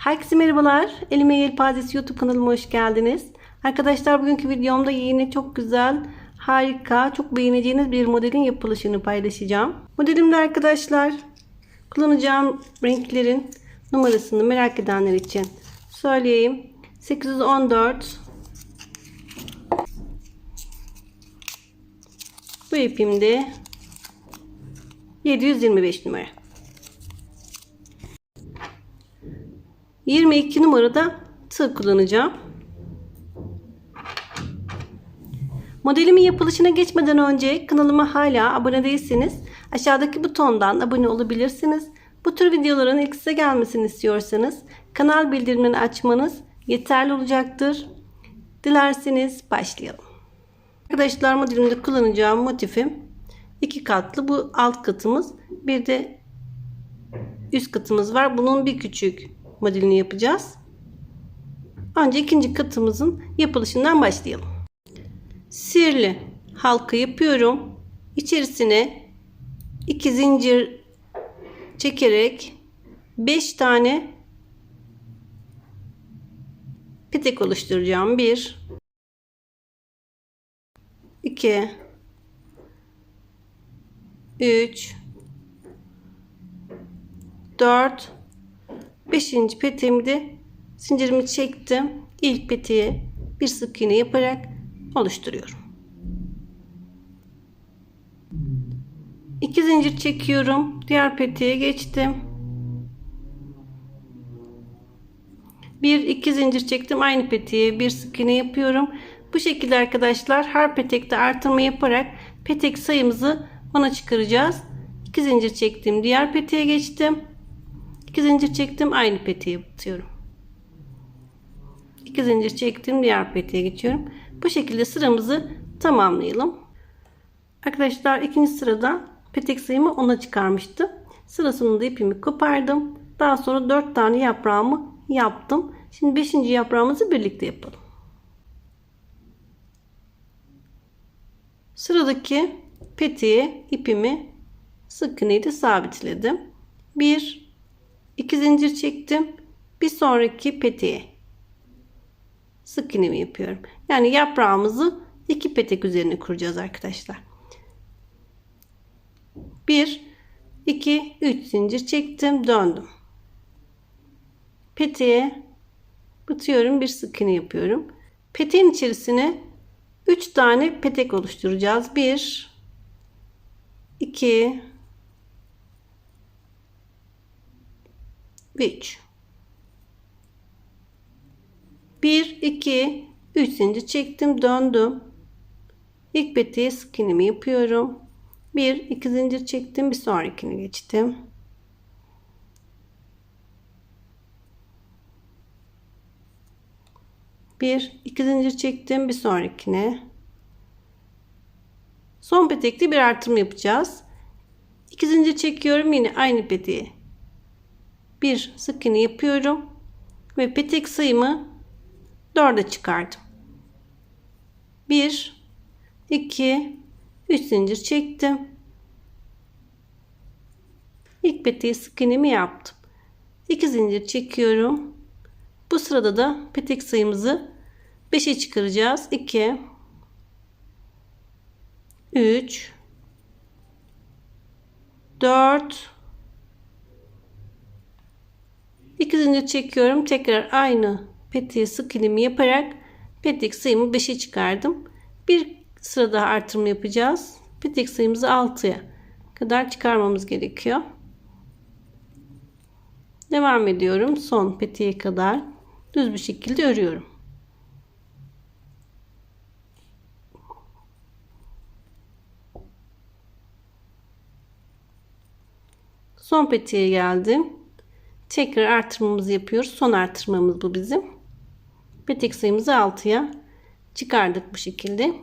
Herkese merhabalar. Elime Yelpazesi YouTube kanalıma hoş geldiniz. Arkadaşlar bugünkü videomda yine çok güzel, harika, çok beğeneceğiniz bir modelin yapılışını paylaşacağım. Modelimde arkadaşlar kullanacağım renklerin numarasını merak edenler için söyleyeyim. 814 Bu ipimde 725 numara. 22 numarada tığ kullanacağım. Modelimin yapılışına geçmeden önce kanalıma hala abone değilseniz aşağıdaki butondan abone olabilirsiniz. Bu tür videoların ilk size gelmesini istiyorsanız kanal bildirimlerini açmanız yeterli olacaktır. Dilerseniz başlayalım. Arkadaşlar modelimde kullanacağım motifim iki katlı. Bu alt katımız bir de üst katımız var. Bunun bir küçük modelini yapacağız. Önce ikinci katımızın yapılışından başlayalım. Sirli halka yapıyorum. İçerisine iki zincir çekerek 5 tane petek oluşturacağım. 1 2 3 4 5. peteğimi de zincirimi çektim. İlk peteğe bir sık iğne yaparak oluşturuyorum. 2 zincir çekiyorum. Diğer peteğe geçtim. 1 2 zincir çektim. Aynı peteğe bir sık iğne yapıyorum. Bu şekilde arkadaşlar her petekte artırma yaparak petek sayımızı ona çıkaracağız. 2 zincir çektim. Diğer peteğe geçtim. 2 zincir çektim. Aynı peteğe batıyorum. 2 zincir çektim. Diğer peteğe geçiyorum. Bu şekilde sıramızı tamamlayalım. Arkadaşlar ikinci sırada petek sayımı 10'a çıkarmıştım. Sıra sonunda ipimi kopardım. Daha sonra 4 tane yaprağımı yaptım. Şimdi 5. yaprağımızı birlikte yapalım. Sıradaki peteğe ipimi sık iğneyle sabitledim. 1 2 zincir çektim. Bir sonraki peteğe sık iğnemi yapıyorum. Yani yaprağımızı iki petek üzerine kuracağız arkadaşlar. 1 2 3 zincir çektim, döndüm. Peteğe batıyorum, bir sık iğne yapıyorum. Peteğin içerisine 3 tane petek oluşturacağız. 1 2 ve 3 1 2 3 zincir çektim döndüm. İlk peteğe sık iğnemi yapıyorum. 1 2 zincir çektim bir sonrakini geçtim. Bir iki zincir çektim bir sonrakine. Son petekte bir artırma yapacağız. 2 zincir çekiyorum yine aynı peteğe bir sık iğne yapıyorum ve petek sayımı 4'e çıkardım. 1 2 3 zincir çektim. İlk peteği sık iğnemi yaptım. 2 zincir çekiyorum. Bu sırada da petek sayımızı 5'e çıkaracağız. 2 3 4 2 zincir çekiyorum. Tekrar aynı peteğe sık iğnemi yaparak petek sayımı 5'e çıkardım. Bir sıra daha artırma yapacağız. Petek sayımızı 6'ya kadar çıkarmamız gerekiyor. Devam ediyorum. Son peteğe kadar düz bir şekilde örüyorum. Son peteğe geldim. Tekrar artırmamızı yapıyoruz. Son artırmamız bu bizim. Petek sayımızı 6'ya çıkardık bu şekilde.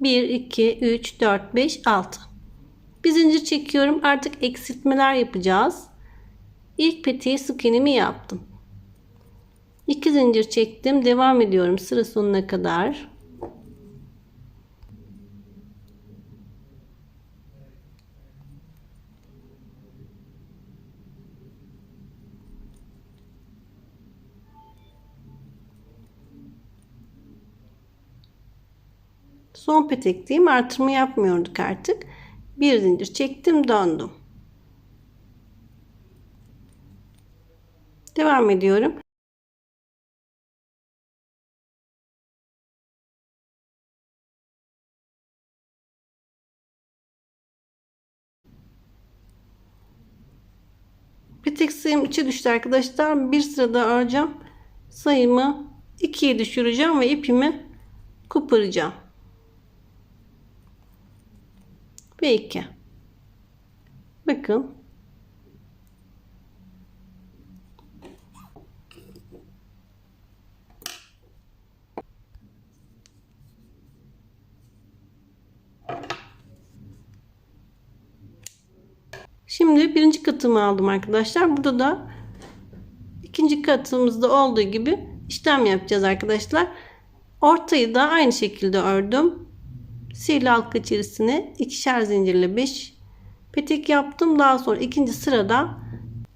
1, 2, 3, 4, 5, 6. Bir zincir çekiyorum. Artık eksiltmeler yapacağız. İlk peteği sık iğnemi yaptım. 2 zincir çektim. Devam ediyorum sıra sonuna kadar. Son petekteyim. Artırma yapmıyorduk artık. Bir zincir çektim döndüm. Devam ediyorum. Petek sayım 3'e düştü arkadaşlar. Bir sırada öreceğim. Sayımı 2'ye düşüreceğim ve ipimi koparacağım. Ve 2. Bakın. Şimdi birinci katımı aldım arkadaşlar. Burada da ikinci katımızda olduğu gibi işlem yapacağız arkadaşlar. Ortayı da aynı şekilde ördüm. Sihirli halka içerisine ikişer zincirle 5 petek yaptım. Daha sonra ikinci sırada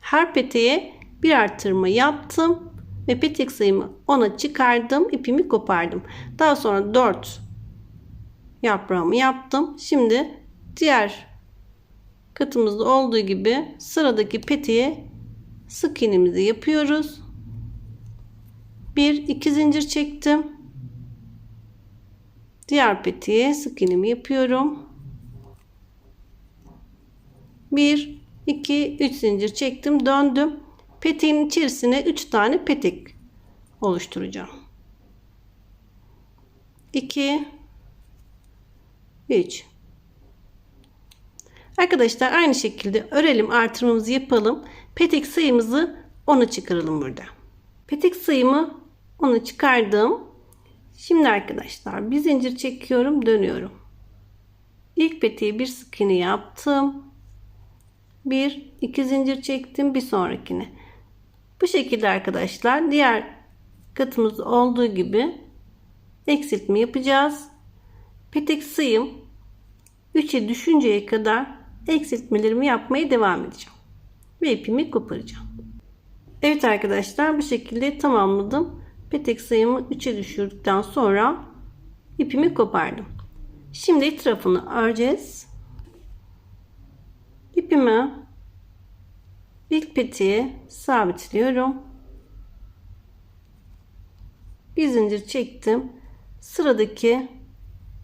her peteğe bir artırma yaptım ve petek sayımı 10'a çıkardım. ipimi kopardım. Daha sonra 4 yaprağımı yaptım. Şimdi diğer katımızda olduğu gibi sıradaki peteğe sık iğnemizi yapıyoruz. Bir iki zincir çektim. Diğer peteğe sık iğnemi yapıyorum. Bir, iki, üç zincir çektim, döndüm. Peteğin içerisine üç tane petek oluşturacağım. 2 3 Arkadaşlar aynı şekilde örelim artırmamızı yapalım. Petek sayımızı 10'a çıkaralım burada. Petek sayımı 10'a çıkardım. Şimdi arkadaşlar bir zincir çekiyorum dönüyorum. İlk peteği bir sık iğne yaptım. Bir iki zincir çektim bir sonrakine. Bu şekilde arkadaşlar diğer katımız olduğu gibi eksiltme yapacağız. Petek sayım 3'e düşünceye kadar eksiltmelerimi yapmaya devam edeceğim. Ve ipimi koparacağım. Evet arkadaşlar bu şekilde tamamladım. Petek sayımı 3'e düşürdükten sonra ipimi kopardım. Şimdi etrafını öreceğiz. İpimi ilk peteğe sabitliyorum. Bir zincir çektim. Sıradaki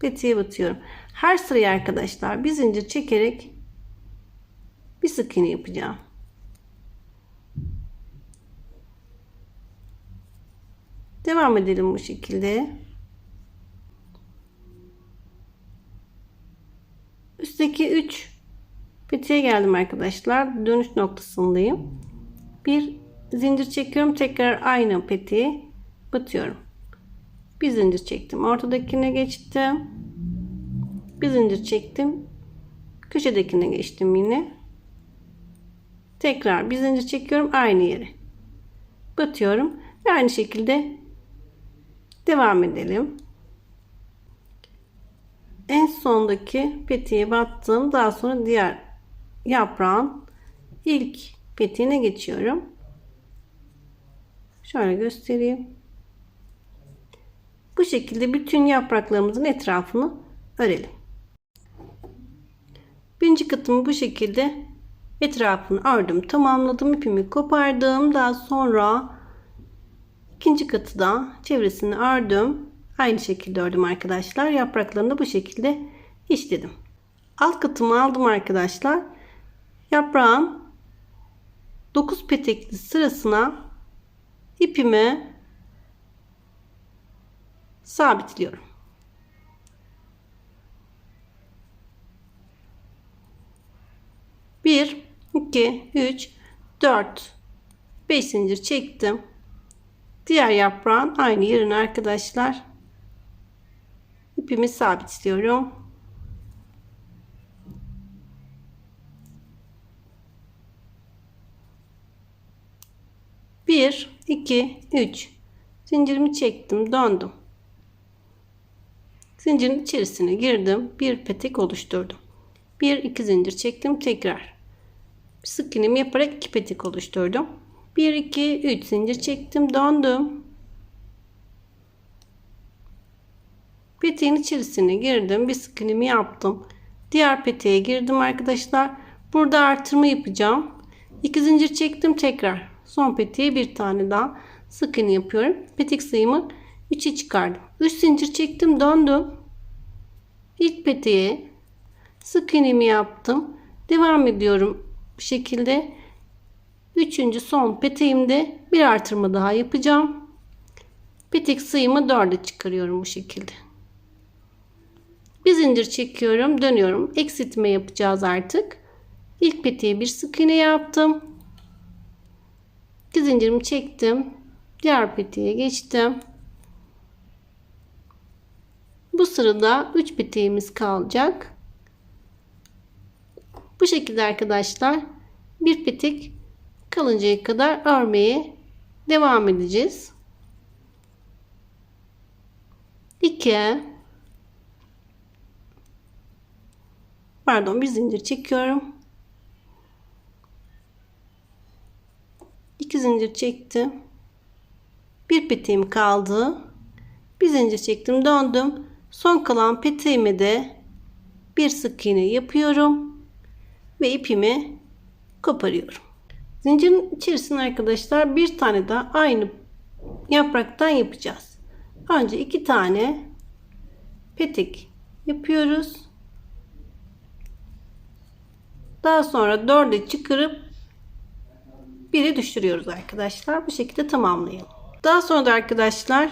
peteğe batıyorum. Her sıraya arkadaşlar bir zincir çekerek bir sık iğne yapacağım. Devam edelim bu şekilde. Üstteki 3 peteğe geldim arkadaşlar. Dönüş noktasındayım. Bir zincir çekiyorum. Tekrar aynı peteğe batıyorum. Bir zincir çektim. Ortadakine geçtim. Bir zincir çektim. Köşedekine geçtim yine. Tekrar bir zincir çekiyorum aynı yere. Batıyorum ve aynı şekilde devam edelim. En sondaki petiğe battım. Daha sonra diğer yaprağın ilk petiğine geçiyorum. Şöyle göstereyim. Bu şekilde bütün yapraklarımızın etrafını örelim. Birinci katımı bu şekilde etrafını ördüm tamamladım ipimi kopardım daha sonra ikinci katı da çevresini ördüm. Aynı şekilde ördüm arkadaşlar. Yapraklarını da bu şekilde işledim. Alt katımı aldım arkadaşlar. Yaprağın 9 petekli sırasına ipimi sabitliyorum. 1 2 3 4 5 zincir çektim. Diğer yaprağın aynı yerine arkadaşlar ipimi sabitliyorum. Bir, iki, üç. Zincirimi çektim, döndüm. Zincirin içerisine girdim, bir petek oluşturdum. Bir, iki zincir çektim, tekrar sık iğnemi yaparak iki petek oluşturdum. 1 2 3 zincir çektim, döndüm. Peteğin içerisine girdim. Bir sık iğnemi yaptım. Diğer peteğe girdim arkadaşlar. Burada artırma yapacağım. İki zincir çektim tekrar. Son peteğe bir tane daha sık iğne yapıyorum. Petek sayımı 3'e çıkardım. 3 zincir çektim döndüm. İlk peteğe sık iğnemi yaptım. Devam ediyorum bu şekilde. Üçüncü son peteğimde bir artırma daha yapacağım. Petek sayımı 4'e çıkarıyorum bu şekilde. Bir zincir çekiyorum, dönüyorum. Eksiltme yapacağız artık. İlk peteğe bir sık iğne yaptım. İki zincirimi çektim. Diğer peteğe geçtim. Bu sırada 3 peteğimiz kalacak. Bu şekilde arkadaşlar bir petek kalıncaya kadar örmeye devam edeceğiz. 2 Pardon bir zincir çekiyorum. 2 zincir çektim. Bir peteğim kaldı. Bir zincir çektim, döndüm. Son kalan peteğime de bir sık iğne yapıyorum ve ipimi koparıyorum. Zincirin içerisine arkadaşlar bir tane daha aynı yapraktan yapacağız. Önce iki tane petek yapıyoruz. Daha sonra dörde çıkarıp biri düşürüyoruz arkadaşlar. Bu şekilde tamamlayalım. Daha sonra da arkadaşlar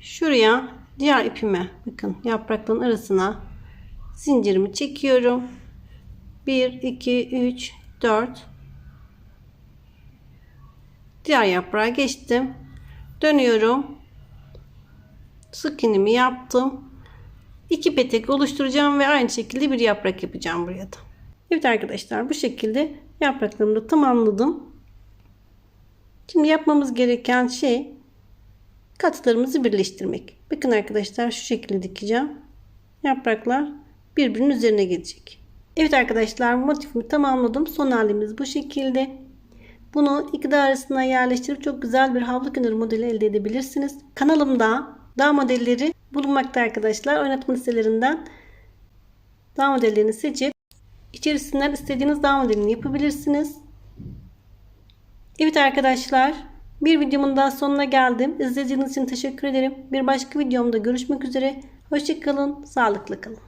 şuraya diğer ipime bakın yaprakların arasına zincirimi çekiyorum. 1 2 3 4 Diğer yaprağa geçtim. Dönüyorum. Sık iğnemi yaptım. İki petek oluşturacağım ve aynı şekilde bir yaprak yapacağım buraya da. Evet arkadaşlar bu şekilde yapraklarımı da tamamladım. Şimdi yapmamız gereken şey katlarımızı birleştirmek. Bakın arkadaşlar şu şekilde dikeceğim. Yapraklar birbirinin üzerine gelecek. Evet arkadaşlar motifimi tamamladım. Son halimiz bu şekilde. Bunu iki arasına yerleştirip çok güzel bir havlu kenarı modeli elde edebilirsiniz. Kanalımda dağ modelleri bulunmakta arkadaşlar. Oynatma listelerinden dağ modellerini seçip içerisinden istediğiniz dağ modelini yapabilirsiniz. Evet arkadaşlar bir videomun daha sonuna geldim. İzlediğiniz için teşekkür ederim. Bir başka videomda görüşmek üzere. Hoşçakalın, sağlıklı kalın.